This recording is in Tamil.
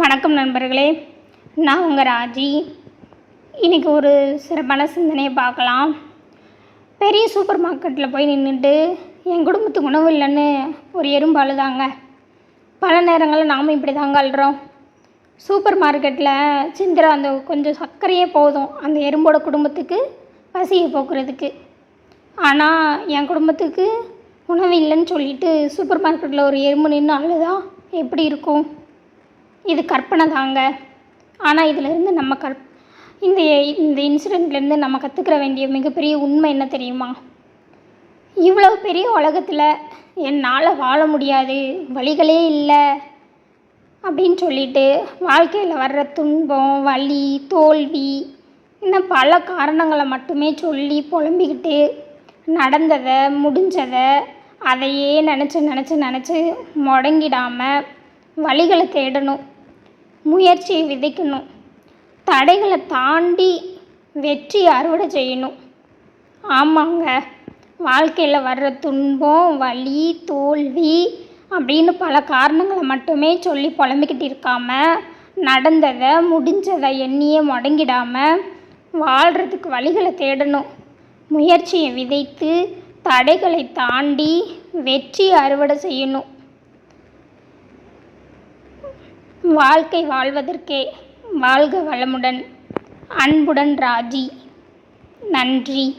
வணக்கம் நண்பர்களே. நான் உங்கள் ராஜி. இன்றைக்கி ஒரு சிறப்பான சிந்தனையை பார்க்கலாம். பெரிய சூப்பர் மார்க்கெட்டில் போய் நின்றுட்டு என் குடும்பத்துக்கு உணவு இல்லைன்னு ஒரு எறும்பு அழுதாங்க. பல நேரங்களில் நாம் இப்படி தாங்க அழுறோம். சூப்பர் மார்க்கெட்டில் சிந்துற அந்த கொஞ்சம் சர்க்கரையே போதும் அந்த எறும்போட குடும்பத்துக்கு பசியை போக்குறதுக்கு. ஆனால் என் குடும்பத்துக்கு உணவு இல்லைன்னு சொல்லிட்டு சூப்பர் மார்க்கெட்டில் ஒரு எறும்பு நின்று அழுதா எப்படி இருக்கும்? இது கற்பனை தாங்க. ஆனால் இதிலிருந்து நம்ம கற் இந்த இந்த இன்சிடெண்ட்லேருந்து நம்ம கற்றுக்கிற வேண்டிய மிகப்பெரிய உண்மை என்ன தெரியுமா? இவ்வளோ பெரிய உலகத்தில் என்னால் வாழ முடியாது வழிகளே இல்லை அப்படின்னு சொல்லிட்டு வாழ்க்கையில் வர்ற துன்பம் வலி தோல்வி இன்னும் பல காரணங்களை மட்டுமே சொல்லி புலம்பிக்கிட்டு நடந்ததை முடிஞ்சதை அதையே நினச்சி நினச்சி நினச்சி முடங்கிடாமல் வழிகளை தேடணும் முயற்சியை விதைக்கணும் தடைகளை தாண்டி வெற்றி அறுவடை செய்யணும். ஆமாங்க வாழ்க்கையில் வர்ற துன்பம் வலி தோல்வி அப்படின்னு பல காரணங்களை மட்டுமே சொல்லி புலம்பிக்கிட்டு இருக்காம நடந்ததை முடிஞ்சதை எண்ணியே முடங்கிடாமல் வாழ்கிறதுக்கு வழிகளை தேடணும். முயற்சியை விதைத்து தடைகளை தாண்டி வெற்றி அறுவடை செய்யணும். வாழ்க்கை வாழ்வதற்கே வாழ்க வளமுடன். அன்புடன் ராஜி. நன்றி.